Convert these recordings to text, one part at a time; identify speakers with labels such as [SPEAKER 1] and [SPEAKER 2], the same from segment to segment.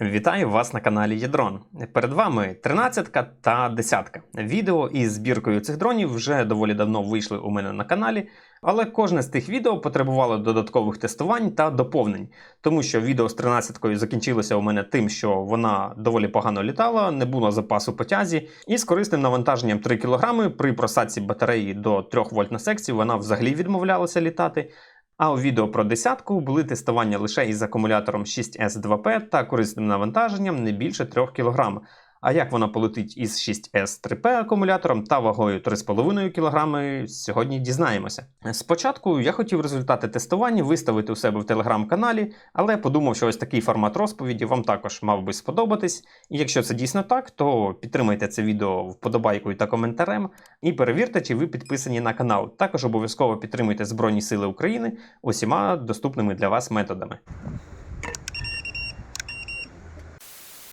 [SPEAKER 1] Вітаю вас на каналі Ядрон. Перед вами 13 та 10. Відео із збіркою цих дронів вже доволі давно вийшли у мене на каналі, але кожне з тих відео потребувало додаткових тестувань та доповнень, тому що відео з 13 закінчилося у мене тим, що вона доволі погано літала, не було запасу по тязі, і з корисним навантаженням 3 кг при просадці батареї до 3 вольт на секцію вона взагалі відмовлялася літати. А у відео про десятку були тестування лише із акумулятором 6S2P та корисним навантаженням не більше 3 кг. А як вона полетить із 6S3P акумулятором та вагою 3,5 кг, сьогодні дізнаємося. Спочатку я хотів результати тестування виставити у себе в телеграм-каналі, але подумав, що ось такий формат розповіді вам також мав би сподобатись. І якщо це дійсно так, то підтримайте це відео вподобайкою та коментарем і перевірте, чи ви підписані на канал. Також обов'язково підтримуйте Збройні Сили України усіма доступними для вас методами.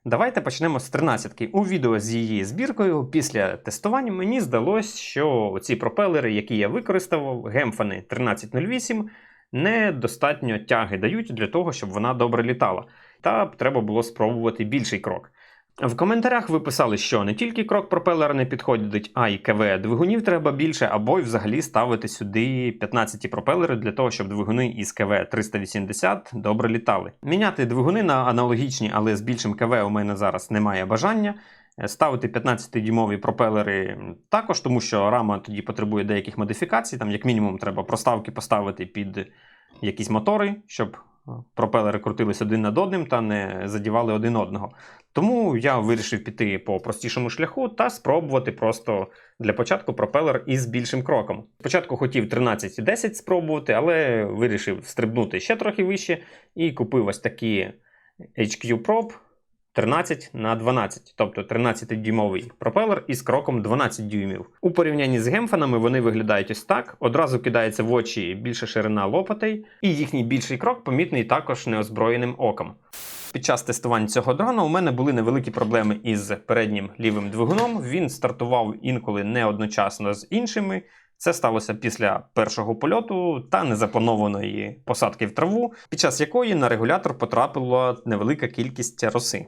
[SPEAKER 1] Давайте почнемо з 13-ки. У відео з її збіркою після тестування мені здалось, що ці пропелери, які я використовував, гемфани 1308, недостатньо тяги дають для того, щоб вона добре літала. Та треба було спробувати більший крок. В коментарях ви писали, що не тільки крок пропелера не підходить, а й КВ двигунів треба більше, або й взагалі ставити сюди 15 пропелери для того, щоб двигуни із КВ 380 добре літали. Міняти двигуни на аналогічні, але з більшим КВ у мене зараз немає бажання. Ставити 15-дюймові пропелери також, тому що рама тоді потребує деяких модифікацій. Там, як мінімум, треба проставки поставити під якісь мотори, щоб пропелери крутились один над одним та не задівали один одного. Тому я вирішив піти по простішому шляху та спробувати просто для початку пропелер із більшим кроком. Спочатку хотів 13,10 спробувати, але вирішив стрибнути ще трохи вище і купив ось такі HQ Probe 13 на 12, тобто 13-дюймовий пропелер із кроком 12 дюймів. У порівнянні з гемфанами вони виглядають ось так. Одразу кидається в очі більша ширина лопатей, і їхній більший крок помітний також неозброєним оком. Під час тестувань цього дрона у мене були невеликі проблеми із переднім лівим двигуном. Він стартував інколи не одночасно з іншими. Це сталося після першого польоту та незапланованої посадки в траву, під час якої на регулятор потрапила невелика кількість роси.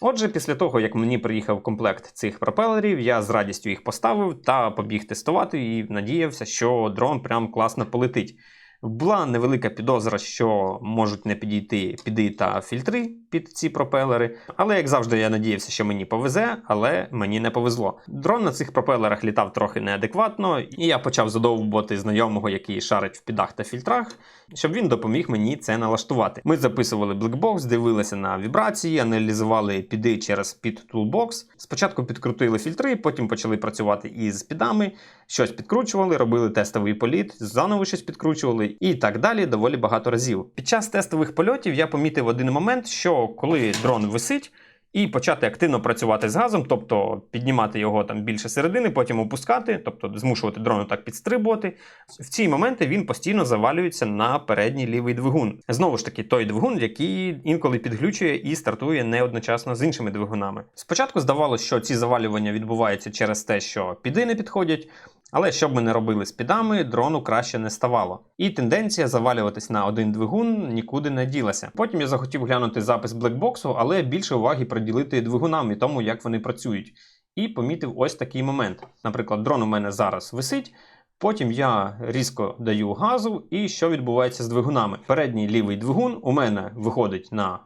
[SPEAKER 1] Отже, після того, як мені приїхав комплект цих пропелерів, я з радістю їх поставив та побіг тестувати і надіявся, що дрон прям класно полетить. Була невелика підозра, що можуть не підійти піди та фільтри під ці пропелери. Але, як завжди, я надіявся, що мені повезе, але мені не повезло. Дрон на цих пропелерах літав трохи неадекватно, і я почав задовбувати знайомого, який шарить в підах та фільтрах, щоб він допоміг мені це налаштувати. Ми записували блекбокс, дивилися на вібрації, аналізували піди через під Toolbox. Спочатку підкрутили фільтри, потім почали працювати із підами, щось підкручували, робили тестовий політ, заново щось підкручували і так далі доволі багато разів. Під час тестових польотів я помітив один момент, що коли дрон висить. І почати активно працювати з газом, тобто піднімати його там більше середини, потім опускати, тобто змушувати дрон так підстрибувати. В ці моменти він постійно завалюється на передній лівий двигун. Знову ж таки, той двигун, який інколи підглючує і стартує не одночасно з іншими двигунами. Спочатку здавалося, що ці завалювання відбуваються через те, що піди не підходять. Але що б ми не робили з підами, дрону краще не ставало. І тенденція завалюватись на один двигун нікуди не ділася. Потім я захотів глянути запис блекбоксу, але більше уваги приділити двигунам і тому, як вони працюють. І помітив ось такий момент. Наприклад, дрон у мене зараз висить. Потім я різко даю газу, і що відбувається з двигунами? Передній лівий двигун у мене виходить на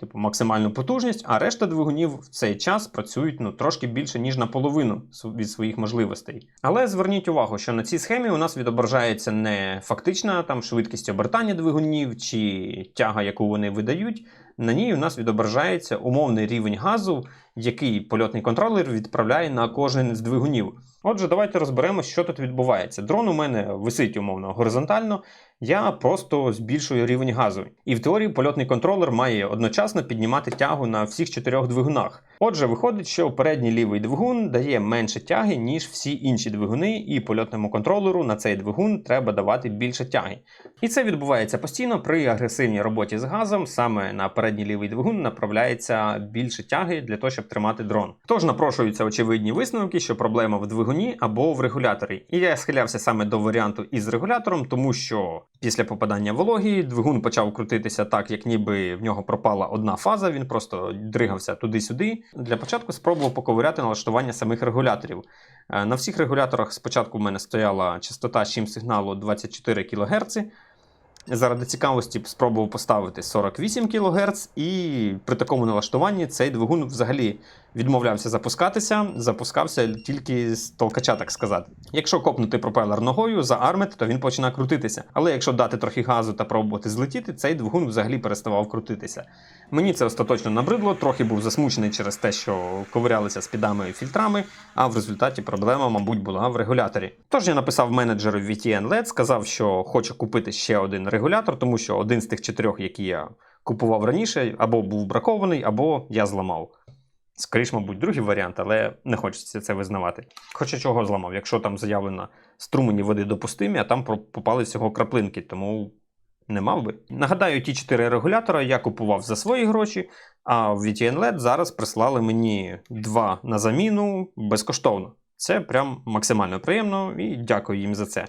[SPEAKER 1] типу максимальну потужність, а решта двигунів в цей час працюють ну трошки більше ніж наполовину від своїх можливостей. Але зверніть увагу, що на цій схемі у нас відображається не фактична там швидкість обертання двигунів чи тяга, яку вони видають. На ній у нас відображається умовний рівень газу, який польотний контролер відправляє на кожен з двигунів. Отже, давайте розберемо, що тут відбувається. Дрон у мене висить умовно горизонтально, я просто збільшую рівень газу. І в теорії польотний контролер має одночасно піднімати тягу на всіх чотирьох двигунах. Отже, виходить, що передній лівий двигун дає менше тяги, ніж всі інші двигуни, і польотному контролеру на цей двигун треба давати більше тяги. І це відбувається постійно при агресивній роботі з газом. Саме на передній лівий двигун направляється більше тяги для того, щоб тримати дрон. Тож напрошуються очевидні висновки, що проблема в двигуні або в регуляторі. І я схилявся саме до варіанту із регулятором, тому що Після попадання вологі двигун почав крутитися так, як ніби в нього пропала одна фаза, він просто дригався туди-сюди. Для початку спробував поковиряти налаштування самих регуляторів. Е, На всіх регуляторах спочатку в мене стояла частота щим сигналу 24 кГц. Заради цікавості спробував поставити 48 кГц, і при такому налаштуванні цей двигун взагалі відмовлявся запускатися, запускався тільки з толкача, так сказати. Якщо копнути пропелер ногою за армет, то він починає крутитися. Але якщо дати трохи газу та пробувати злетіти, цей двигун взагалі переставав крутитися. Мені це остаточно набридло, трохи був засмучений через те, що ковирялися з підами і фільтрами, а в результаті проблема, мабуть, була в регуляторі. Тож я написав менеджеру VTN LED, сказав, що хочу купити ще один регулятор, тому що один з тих чотирьох, які я купував раніше, або був бракований, або я зламав. Скоріше, мабуть, другий варіант, але не хочеться це визнавати. Хоча чого зламав, якщо там заявлено струмені води допустимі, а там попали всього краплинки, тому не мав би. Нагадаю, ті чотири регулятора я купував за свої гроші, а в VTN LED зараз прислали мені два на заміну безкоштовно. Це прям максимально приємно і дякую їм за це.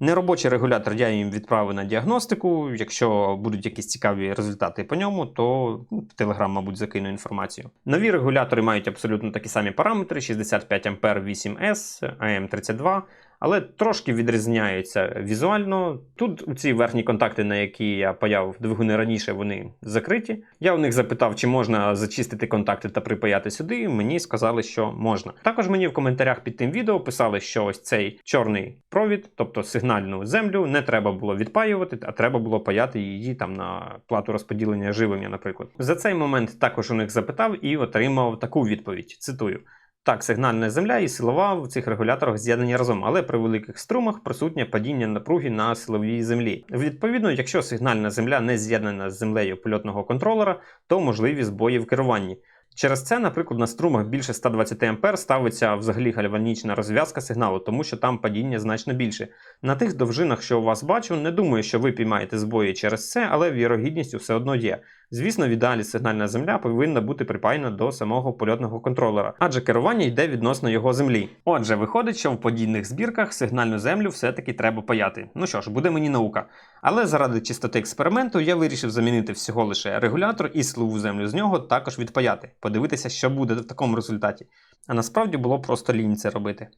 [SPEAKER 1] Неробочий регулятор я їм відправив на діагностику. Якщо будуть якісь цікаві результати по ньому, то телеграм, Telegram, мабуть, закину інформацію. Нові регулятори мають абсолютно такі самі параметри: 65 А 8S, AM32, але трошки відрізняються візуально. Тут у ці верхні контакти, на які я паяв двигуни раніше, вони закриті. Я у них запитав, чи можна зачистити контакти та припаяти сюди. Мені сказали, що можна. Також мені в коментарях під тим відео писали, що ось цей чорний провід, тобто сигнальну землю, не треба було відпаювати, а треба було паяти її там на плату розподілення живлення, наприклад. За цей момент також у них запитав і отримав таку відповідь. Цитую. Так, сигнальна земля і силова в цих регуляторах з'єднані разом, але при великих струмах присутнє падіння напруги на силовій землі. Відповідно, якщо сигнальна земля не з'єднана з землею польотного контролера, то можливі збої в керуванні. Через це, наприклад, на струмах більше 120 А ставиться взагалі гальванічна розв'язка сигналу, тому що там падіння значно більше. На тих довжинах, що у вас бачу, не думаю, що ви піймаєте збої через це, але вірогідність все одно є. Звісно, в ідеалі сигнальна земля повинна бути припаяна до самого польотного контролера, адже керування йде відносно його землі. Отже, виходить, що в подібних збірках сигнальну землю все-таки треба паяти. Ну що ж, буде мені наука. Але заради чистоти експерименту я вирішив замінити всього лише регулятор і силову землю з нього також відпаяти, подивитися, що буде в такому результаті. А насправді було просто лінь це робити.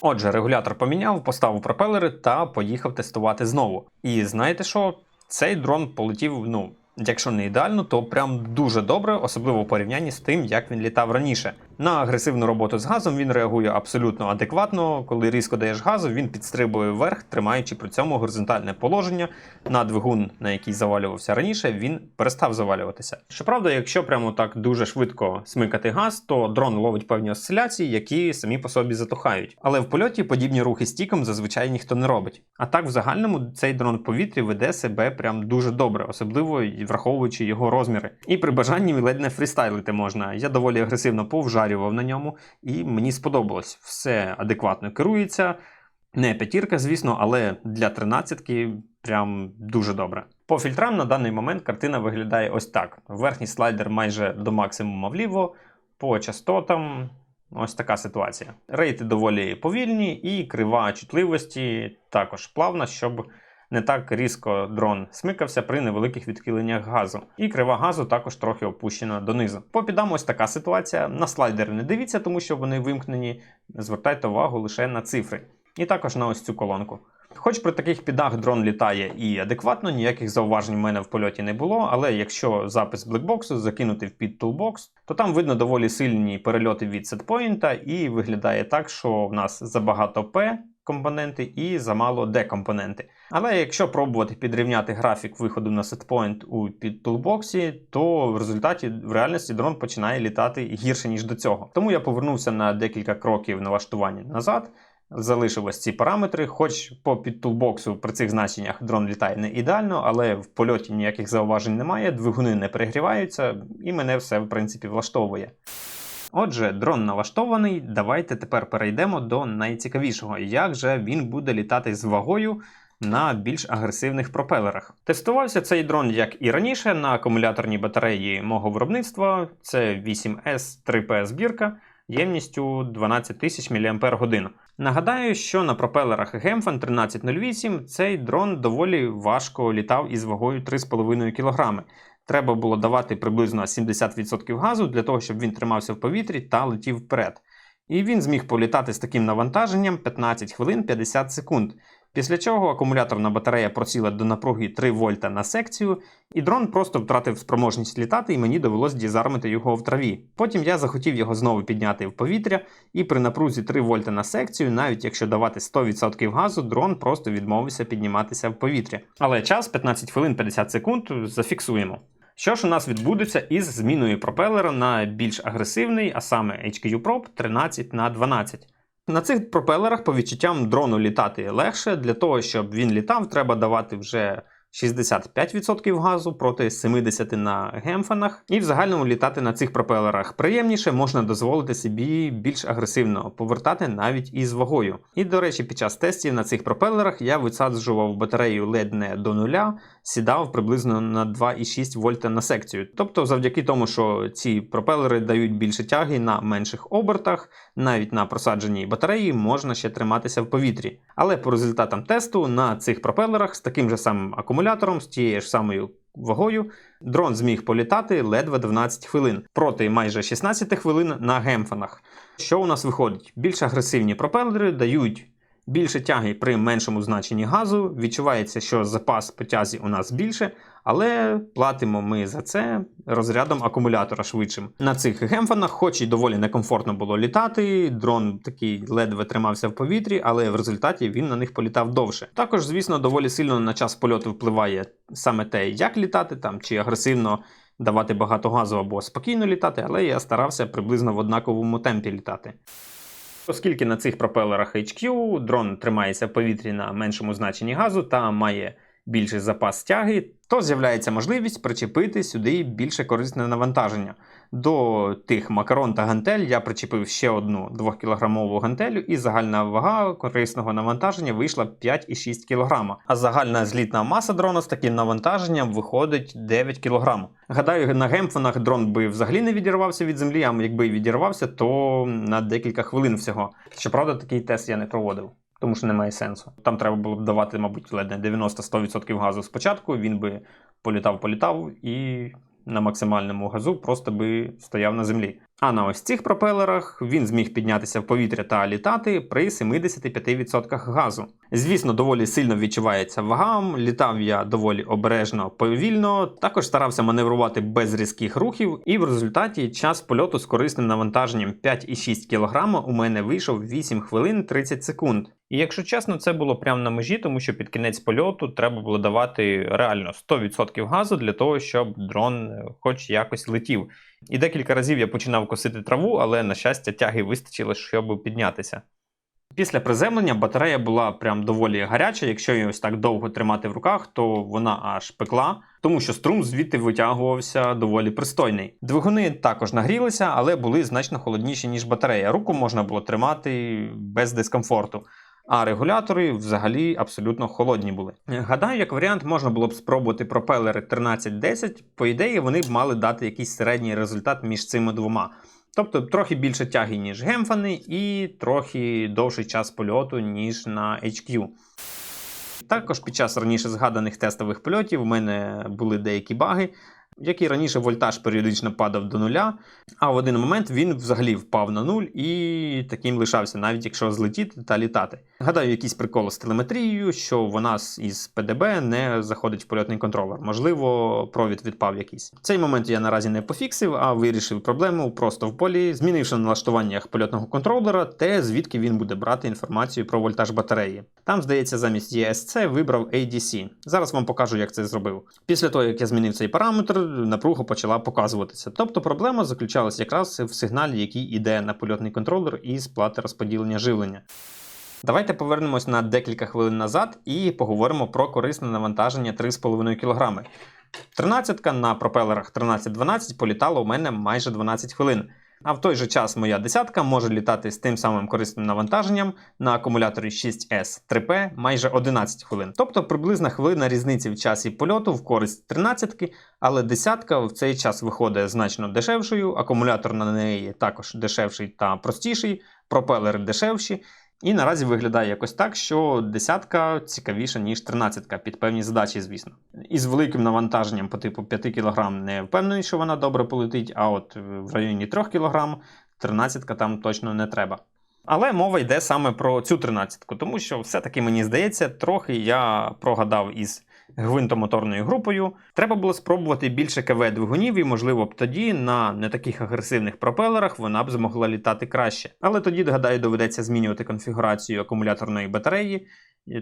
[SPEAKER 1] Отже, регулятор поміняв, поставив пропелери та поїхав тестувати знову. І знаєте що? Цей дрон полетів, ну, якщо не ідеально, то прям дуже добре, особливо в порівнянні з тим, як він літав раніше. На агресивну роботу з газом він реагує абсолютно адекватно. Коли різко даєш газу, він підстрибує вверх, тримаючи при цьому горизонтальне положення. На двигун, на який завалювався раніше, він перестав завалюватися. Щоправда, якщо прямо так дуже швидко смикати газ, то дрон ловить певні осциляції, які самі по собі затухають. Але в польоті подібні рухи стіком зазвичай ніхто не робить. А так, в загальному, цей дрон в повітрі веде себе прям дуже добре, особливо враховуючи його розміри. І при бажанні ледь не фрістайлити можна. Я доволі агресивно повжарював на ньому, і мені сподобалось. Все адекватно керується. Не п'ятірка, звісно, але для тринадцятки прям дуже добре. По фільтрам на даний момент картина виглядає ось так: верхній слайдер майже до максимуму вліво, по частотам. Ось така ситуація. Рейти доволі повільні, і крива чутливості також плавна, щоб не так різко дрон смикався при невеликих відхиленнях газу. І крива газу також трохи опущена донизу. По підам ось така ситуація. На слайдери не дивіться, тому що вони вимкнені. Звертайте увагу лише на цифри. І також на ось цю колонку. Хоч при таких підах дрон літає і адекватно, ніяких зауважень в мене в польоті не було, але якщо запис блекбоксу закинути в під Toolbox, то там видно доволі сильні перельоти від сетпоінта, і виглядає так, що в нас забагато P компоненти і замало D компоненти. Але якщо пробувати підрівняти графік виходу на сетпоінт у під Toolbox, то в результаті в реальності дрон починає літати гірше, ніж до цього. Тому я повернувся на декілька кроків налаштування назад. Залишив ось ці параметри, хоч по підтулбоксу при цих значеннях дрон літає не ідеально, але в польоті ніяких зауважень немає, двигуни не перегріваються, і мене все в принципі влаштовує. Отже, дрон налаштований. Давайте тепер перейдемо до найцікавішого, як же він буде літати з вагою на більш агресивних пропелерах. Тестувався цей дрон, як і раніше, на акумуляторній батареї мого виробництва. Це 8S 3P збірка ємністю 12 тисяч мАч. Нагадаю, що на пропелерах Гемфан 1308 цей дрон доволі важко літав із вагою 3,5 кг. Треба було давати приблизно 70% газу для того, щоб він тримався в повітрі та летів вперед. І він зміг політати з таким навантаженням 15 хвилин 50 секунд. Після чого акумуляторна батарея просіла до напруги 3 вольта на секцію, і дрон просто втратив спроможність літати, і мені довелось дізармити його в траві. Потім я захотів його знову підняти в повітря, і при напрузі 3 вольта на секцію, навіть якщо давати 100% газу, дрон просто відмовився підніматися в повітря. Але час 15 хвилин 50 секунд зафіксуємо. Що ж у нас відбудеться із зміною пропелера на більш агресивний, а саме HQ Prop 13 на 12 на цих пропелерах по відчуттям дрону літати легше. Для того, щоб він літав, треба давати вже 65% газу проти 70 на гемфанах. І в загальному літати на цих пропелерах приємніше, можна дозволити собі більш агресивно повертати навіть із вагою. І, до речі, під час тестів на цих пропелерах я висаджував батарею ледь не до нуля, сідав приблизно на 2,6 вольта на секцію. Тобто, завдяки тому, що ці пропелери дають більше тяги на менших обертах, навіть на просадженій батареї можна ще триматися в повітрі. Але по результатам тесту на цих пропелерах з таким же самим акумулятором, з тією ж самою вагою, дрон зміг політати ледве 12 хвилин проти майже 16 хвилин на гемфанах. Що у нас виходить? Більш агресивні пропелери дають більше тяги при меншому значенні газу. Відчувається, що запас по тязі у нас більше, але платимо ми за це розрядом акумулятора швидшим. На цих гемфанах, хоч і доволі некомфортно було літати, дрон такий ледве тримався в повітрі, але в результаті він на них політав довше. Також, звісно, доволі сильно на час польоту впливає саме те, як літати там чи агресивно. Давати багато газу або спокійно літати, але я старався приблизно в однаковому темпі літати. Оскільки на цих пропелерах HQ дрон тримається в повітрі на меншому значенні газу та має більший запас тяги, то з'являється можливість причепити сюди більше корисне навантаження. До тих макарон та гантель я причепив ще одну 2-кілограмову гантелю, і загальна вага корисного навантаження вийшла 5,6 кг. А загальна злітна маса дрона з таким навантаженням виходить 9 кг. Гадаю, на гемфонах дрон би взагалі не відірвався від землі, а якби відірвався, то на декілька хвилин всього. Щоправда, такий тест я не проводив. Тому що немає сенсу. Там треба було б давати, мабуть, ледь не 90-100% газу спочатку. Він би політав, політав і на максимальному газу просто би стояв на землі. А на ось цих пропелерах він зміг піднятися в повітря та літати при 75% газу. Звісно, доволі сильно відчувається вага. Літав я доволі обережно, повільно, також старався маневрувати без різких рухів, і в результаті час польоту з корисним навантаженням 5,6 кг у мене вийшов 8 хвилин 30 секунд. І якщо чесно, це було прямо на межі, тому що під кінець польоту треба було давати реально 100% газу для того, щоб дрон хоч якось летів. І декілька разів я починав косити траву, але, на щастя, тяги вистачило, щоб піднятися. Після приземлення батарея була прям доволі гаряча. Якщо її ось так довго тримати в руках, то вона аж пекла, тому що струм звідти витягувався доволі пристойний. Двигуни також нагрілися, але були значно холодніші, ніж батарея. Руку можна було тримати без дискомфорту. А регулятори взагалі абсолютно холодні були. Гадаю, як варіант можна було б спробувати пропелери 1310. По ідеї, вони б мали дати якийсь середній результат між цими двома. Тобто трохи більше тяги, ніж гемфани, і трохи довший час польоту, ніж на HQ. Також під час раніше згаданих тестових польотів у мене були деякі баги як і раніше, вольтаж періодично падав до нуля, а в один момент він взагалі впав на нуль і таким лишався, навіть якщо злетіти та літати. Гадаю, якийсь прикол з телеметрією, що вона із ПДБ не заходить в польотний контролер. Можливо, провід відпав якийсь. Цей момент я наразі не пофіксив, а вирішив проблему просто в полі, змінивши на налаштуваннях польотного контролера, те, звідки він буде брати інформацію про вольтаж батареї. Там, здається, замість ESC вибрав ADC. Зараз вам покажу, як це зробив. Після того, як я змінив цей параметр, напруга почала показуватися. Тобто проблема заключалася якраз в сигналі, який йде на польотний контролер із плати розподілення живлення. Давайте повернемось на декілька хвилин назад і поговоримо про корисне навантаження 3,5 кг. Тринадцятка на пропелерах 13-12 політала у мене майже 12 хвилин. А в той же час моя десятка може літати з тим самим корисним навантаженням на акумуляторі 6S 3P майже 11 хвилин. Тобто приблизна хвилина різниці в часі польоту в користь 13 але десятка в цей час виходить значно дешевшою, акумулятор на неї також дешевший та простіший, пропелери дешевші. І наразі виглядає якось так, що десятка цікавіша, ніж тринадцятка, під певні задачі, звісно. Із великим навантаженням по типу 5 кг не впевнений, що вона добре полетить, а от в районі 3 кг тринадцятка там точно не треба. Але мова йде саме про цю тринадцятку, тому що все-таки мені здається, трохи я прогадав із гвинтомоторною групою. Треба було спробувати більше КВ двигунів, і, можливо, б тоді на не таких агресивних пропелерах вона б змогла літати краще. Але тоді, гадаю, доведеться змінювати конфігурацію акумуляторної батареї,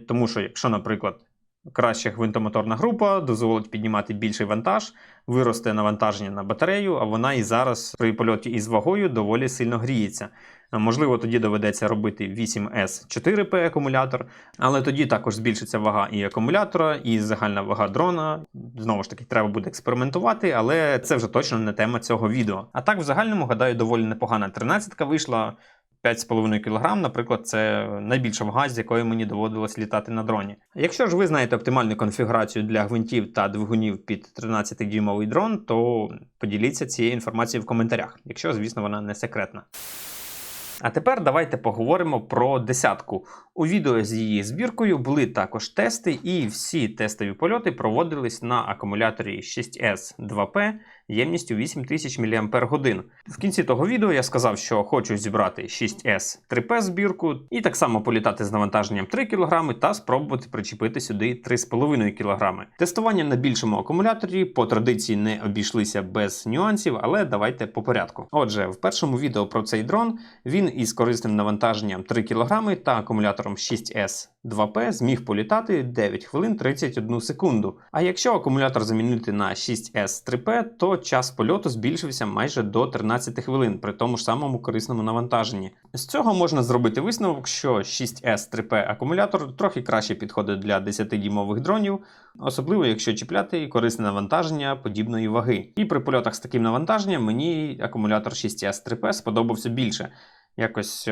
[SPEAKER 1] тому що, якщо, наприклад, краща гвинтомоторна група дозволить піднімати більший вантаж, виросте навантаження на батарею, а вона і зараз при польоті із вагою доволі сильно гріється. Можливо, тоді доведеться робити 8S 4P акумулятор, але тоді також збільшиться вага і акумулятора, і загальна вага дрона. Знову ж таки, треба буде експериментувати, але це вже точно не тема цього відео. А так, в загальному, гадаю, доволі непогана 13 вийшла. 5,5 кг, наприклад, це найбільша вага, з якою мені доводилось літати на дроні. Якщо ж ви знаєте оптимальну конфігурацію для гвинтів та двигунів під 13-дюймовий дрон, то поділіться цією інформацією в коментарях, якщо, звісно, вона не секретна. А тепер давайте поговоримо про десятку. У відео з її збіркою були також тести, і всі тестові польоти проводились на акумуляторі 6S 2P ємністю 8000 мАч. В кінці того відео я сказав, що хочу зібрати 6S 3P збірку і так само політати з навантаженням 3 кг та спробувати причепити сюди 3,5 кг. Тестування на більшому акумуляторі по традиції не обійшлися без нюансів, але давайте по порядку. Отже, в першому відео про цей дрон він із корисним навантаженням 3 кг та акумулятором 6S 2P зміг політати 9 хвилин 31 секунду. А якщо акумулятор замінити на 6S 3P, то час польоту збільшився майже до 13 хвилин при тому ж самому корисному навантаженні. З цього можна зробити висновок, що 6S 3P акумулятор трохи краще підходить для 10-дюймових дронів, особливо якщо чіпляти корисне навантаження подібної ваги. І при польотах з таким навантаженням мені акумулятор 6S 3P сподобався більше. Якось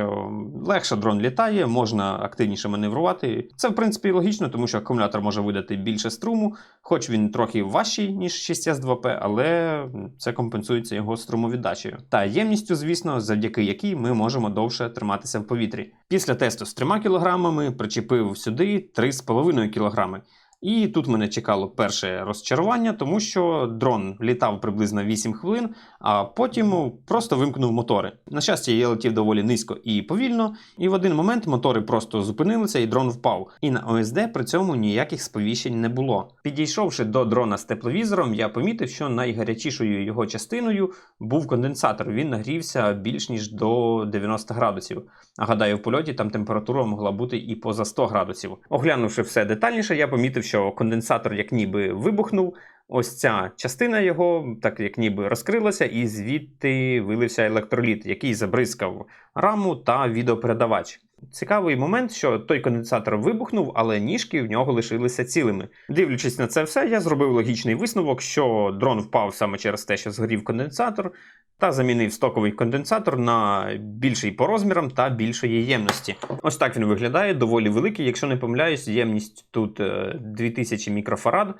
[SPEAKER 1] легше дрон літає, можна активніше маневрувати. Це, в принципі, логічно, тому що акумулятор може видати більше струму, хоч він трохи важчий, ніж 6S2P, але це компенсується його струмовіддачею. Та ємністю, звісно, завдяки якій ми можемо довше триматися в повітрі. Після тесту з 3 кг причепив сюди 3,5 кг. І тут мене чекало перше розчарування, тому що дрон літав приблизно 8 хвилин, а потім просто вимкнув мотори. На щастя, я летів доволі низько і повільно, і в один момент мотори просто зупинилися і дрон впав. І на ОСД при цьому ніяких сповіщень не було. Підійшовши до дрона з тепловізором, я помітив, що найгарячішою його частиною був конденсатор. Він нагрівся більш ніж до 90 градусів. А гадаю, в польоті там температура могла бути і поза 100 градусів. Оглянувши все детальніше, я помітив, що конденсатор як ніби вибухнув. Ось ця частина його, так як ніби розкрилася, і звідти вилився електроліт, який забризкав раму та відеопередавач. Цікавий момент, що той конденсатор вибухнув, але ніжки в нього лишилися цілими. Дивлячись на це все, я зробив логічний висновок, що дрон впав саме через те, що згорів конденсатор, та замінив стоковий конденсатор на більший по розмірам та більшої ємності. Ось так він виглядає, доволі великий. Якщо не помиляюсь, ємність тут е, 2000 мікрофарад.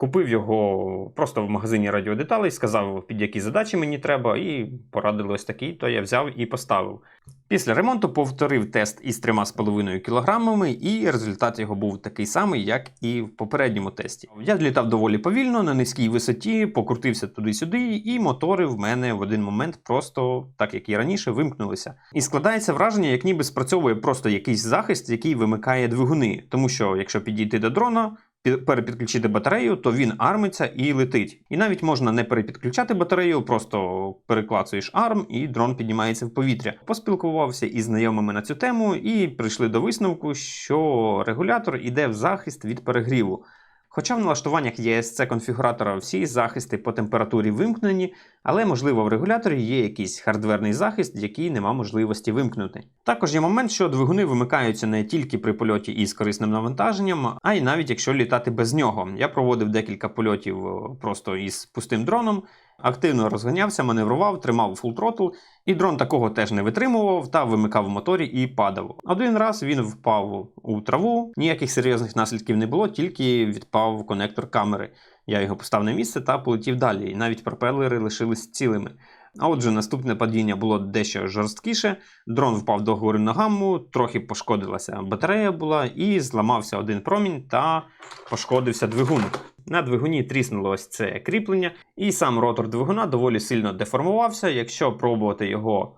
[SPEAKER 1] Купив його просто в магазині радіодеталей, сказав, під які задачі мені треба, і порадили ось такий, то я взяв і поставив. Після ремонту повторив тест із 3,5 кг, і результат його був такий самий, як і в попередньому тесті. Я літав доволі повільно, на низькій висоті, покрутився туди-сюди, і мотори в мене в один момент просто, так як і раніше, вимкнулися. І складається враження, як ніби спрацьовує просто якийсь захист, який вимикає двигуни. Тому що, якщо підійти до дрона, перепідключити батарею, то він армиться і летить. І навіть можна не перепідключати батарею, просто переклацуєш арм, і дрон піднімається в повітря. Поспілкувався із знайомими на цю тему і прийшли до висновку, що регулятор іде в захист від перегріву. Хоча в налаштуваннях ESC конфігуратора всі захисти по температурі вимкнені, але можливо в регуляторі є якийсь хардверний захист, який нема можливості вимкнути. Також є момент, що двигуни вимикаються не тільки при польоті із корисним навантаженням, а й навіть якщо літати без нього. Я проводив декілька польотів просто із пустим дроном. Активно розганявся, маневрував, тримав фул тротл, і дрон такого теж не витримував та вимикав в моторі і падав. Один раз він впав у траву, ніяких серйозних наслідків не було, тільки відпав конектор камери. Я його поставив на місце та полетів далі, і навіть пропелери лишились цілими. А отже, наступне падіння було дещо жорсткіше. Дрон впав до гори ногами, трохи пошкодилася батарея була, і зламався один промінь та пошкодився двигун. На двигуні тріснуло ось це кріплення, і сам ротор двигуна доволі сильно деформувався. Якщо пробувати його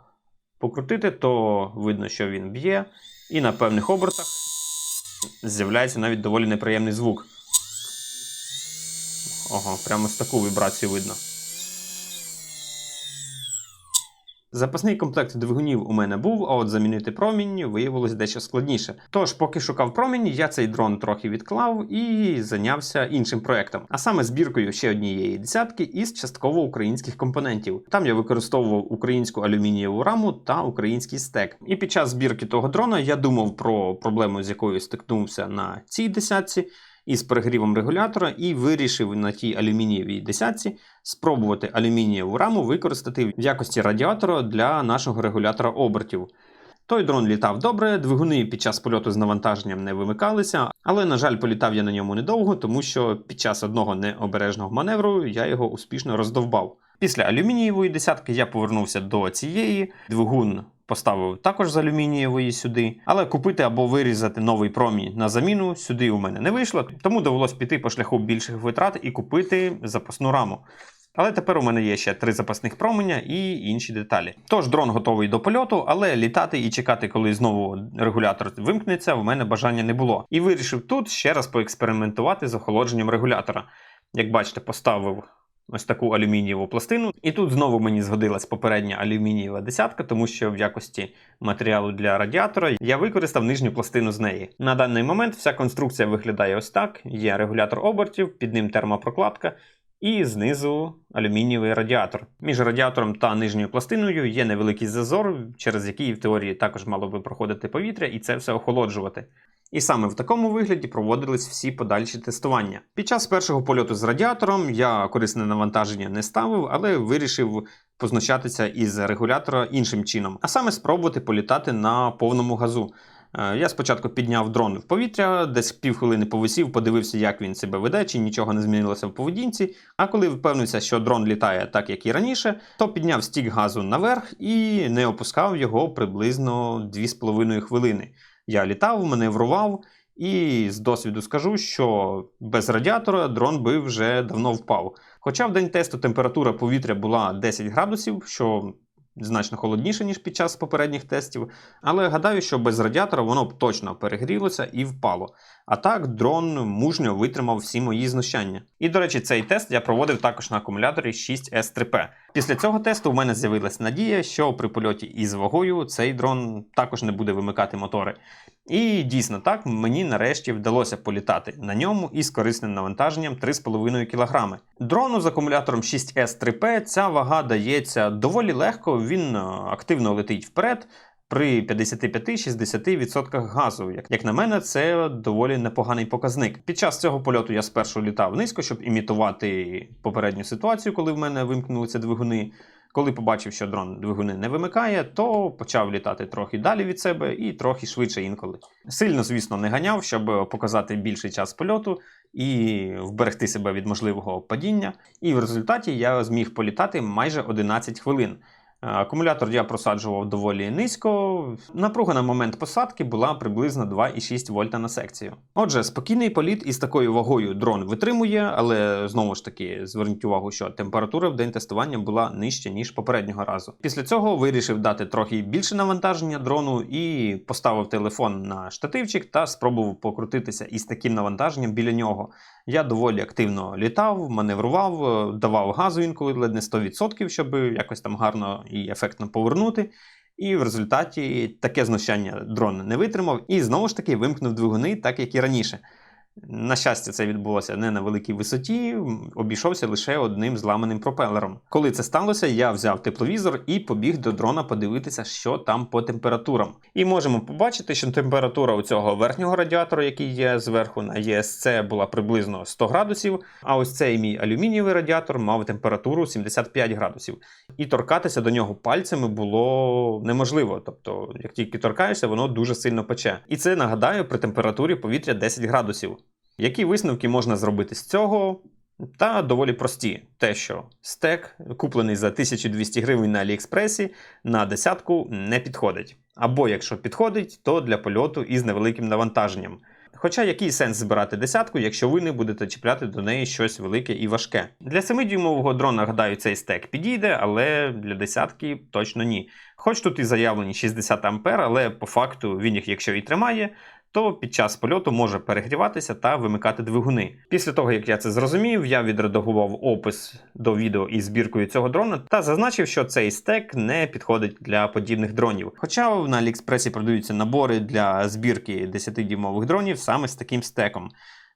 [SPEAKER 1] покрутити, то видно, що він б'є, і на певних обертах з'являється навіть доволі неприємний звук. Ого, прямо з таку вібрацію видно. Запасний комплект двигунів у мене був, а от замінити промінь виявилось дещо складніше. Тож, поки шукав промінь, я цей дрон трохи відклав і зайнявся іншим проектом, а саме збіркою ще однієї десятки із частково українських компонентів. Там я використовував українську алюмінієву раму та український стек. І під час збірки того дрона я думав про проблему, з якою стикнувся на цій десятці. Із перегрівом регулятора і вирішив на тій алюмінієвій десятці спробувати алюмінієву раму використати в якості радіатора для нашого регулятора обертів. Той дрон літав добре, двигуни під час польоту з навантаженням не вимикалися, але, на жаль, політав я на ньому недовго, тому що під час одного необережного маневру я його успішно роздовбав. Після алюмінієвої десятки я повернувся до цієї, двигун поставив також з алюмінієвої сюди, але купити або вирізати новий промінь на заміну сюди у мене не вийшло, тому довелось піти по шляху більших витрат і купити запасну раму. Але тепер у мене є ще три запасних променя і інші деталі. Тож дрон готовий до польоту, але літати і чекати, коли знову регулятор вимкнеться, в мене бажання не було. І вирішив тут ще раз поекспериментувати з охолодженням регулятора. Як бачите, поставив ось таку алюмінієву пластину. І тут знову мені згодилась попередня алюмінієва десятка, тому що в якості матеріалу для радіатора я використав нижню пластину з неї. На даний момент вся конструкція виглядає ось так: є регулятор обертів, під ним термопрокладка. І знизу алюмінієвий радіатор. Між радіатором та нижньою пластиною є невеликий зазор, через який в теорії також мало би проходити повітря, і це все охолоджувати. І саме в такому вигляді проводились всі подальші тестування. Під час першого польоту з радіатором я корисне навантаження не ставив, але вирішив позначатися із регулятора іншим чином, а саме спробувати політати на повному газу. Е, Я спочатку підняв дрон в повітря, десь півхвилини повисів, подивився, як він себе веде, чи нічого не змінилося в поведінці. А коли впевнився, що дрон літає так, як і раніше, то підняв стік газу наверх і не опускав його приблизно 2,5 хвилини. Я літав, маневрував, і з досвіду скажу, що без радіатора дрон би вже давно впав. Хоча в день тесту температура повітря була 10 градусів, що значно холодніше, ніж під час попередніх тестів, але гадаю, що без радіатора воно б точно перегрілося і впало. А так, дрон мужньо витримав всі мої знущання. І, до речі, цей тест я проводив також на акумуляторі 6S3P. Після цього тесту в мене з'явилась надія, що при польоті із вагою цей дрон також не буде вимикати мотори. І дійсно так, мені нарешті вдалося політати на ньому із корисним навантаженням 3,5 кг. Дрону з акумулятором 6S3P ця вага дається доволі легко, він е, активно летить вперед. При 55-60% газу, як, на мене, це доволі непоганий показник. Під час цього польоту я спершу літав низько, щоб імітувати попередню ситуацію, коли в мене вимкнулися двигуни. Коли побачив, що дрон двигуни не вимикає, то почав літати трохи далі від себе і трохи швидше інколи. Сильно, звісно, не ганяв, щоб показати більший час польоту і вберегти себе від можливого падіння. І в результаті я зміг політати майже 11 хвилин. Акумулятор я просаджував доволі низько. Напруга на момент посадки була приблизно 2,6 вольта на секцію. Отже, спокійний політ із такою вагою дрон витримує, але знову ж таки зверніть увагу, що температура в день тестування була нижча, ніж попереднього разу. Після цього вирішив дати трохи більше навантаження дрону і поставив телефон на штативчик та спробував покрутитися із таким навантаженням біля нього. Я доволі активно літав, маневрував, давав газу інколи ледь не 100%, щоб якось там гарно і ефектно повернути. І в результаті таке знущання дрон не витримав і знову ж таки вимкнув двигуни, так як і раніше. На щастя, це відбулося не на великій висоті, обійшовся лише одним зламаним пропелером. Коли це сталося, я взяв тепловізор і побіг до дрона подивитися, що там по температурам. І можемо побачити, що температура у цього верхнього радіатора, який є зверху на ЄСЦ, була приблизно 100 градусів. А ось цей мій алюмінієвий радіатор мав температуру 75 градусів. І торкатися до нього пальцями було неможливо. Тобто, як тільки торкаєшся, воно дуже сильно пече. І це нагадаю при температурі повітря 10 градусів. Які висновки можна зробити з цього? Та доволі прості. Те, що стек, куплений за 1200 гривень на Аліекспресі, на десятку не підходить. Або якщо підходить, то для польоту із невеликим навантаженням. Хоча який сенс збирати десятку, якщо ви не будете чіпляти до неї щось велике і важке. Для 7-дюймового дрона, гадаю, цей стек підійде, але для десятки точно ні. Хоч тут і заявлені 60 А, але по факту він їх, якщо і тримає, то під час польоту може перегріватися та вимикати двигуни. Після того, як я це зрозумів, я відредагував опис до відео із збіркою цього дрона та зазначив, що цей стек не підходить для подібних дронів. Хоча на Аліекспресі продаються набори для збірки 10-дюймових дронів саме з таким стеком.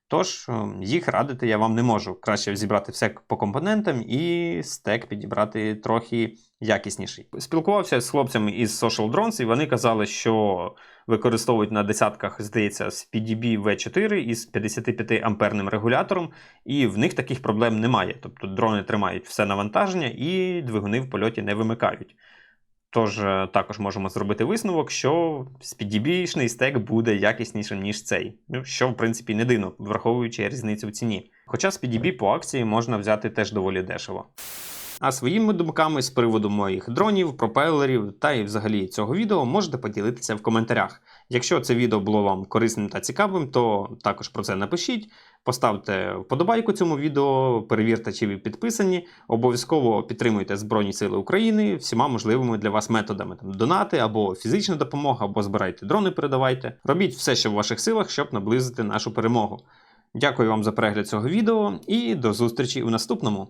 [SPEAKER 1] Тож ем, їх радити я вам не можу. Краще зібрати все по компонентам і стек підібрати трохи якісніший. Спілкувався з хлопцями із Social Drones, і вони казали, що використовують на десятках, здається, з PDB V4 із 55 амперним регулятором, і в них таких проблем немає. Тобто дрони тримають все навантаження і двигуни в польоті не вимикають. Тож е, також можемо зробити висновок, що PDB-шний стек буде якіснішим, ніж цей. Ну, що, в принципі, не дивно, враховуючи різницю в ціні. Хоча PDB по акції можна взяти теж доволі дешево. А своїми думками з приводу моїх дронів, пропелерів та і взагалі цього відео можете поділитися в коментарях. Якщо це відео було вам корисним та цікавим, то також про це напишіть. Поставте вподобайку цьому відео, перевірте, чи ви підписані. Обов'язково підтримуйте Збройні Сили України всіма можливими для вас методами. Там донати або фізична допомога, або збирайте дрони, передавайте. Робіть все, що в ваших силах, щоб наблизити нашу перемогу. Дякую вам за перегляд цього відео і до зустрічі у наступному.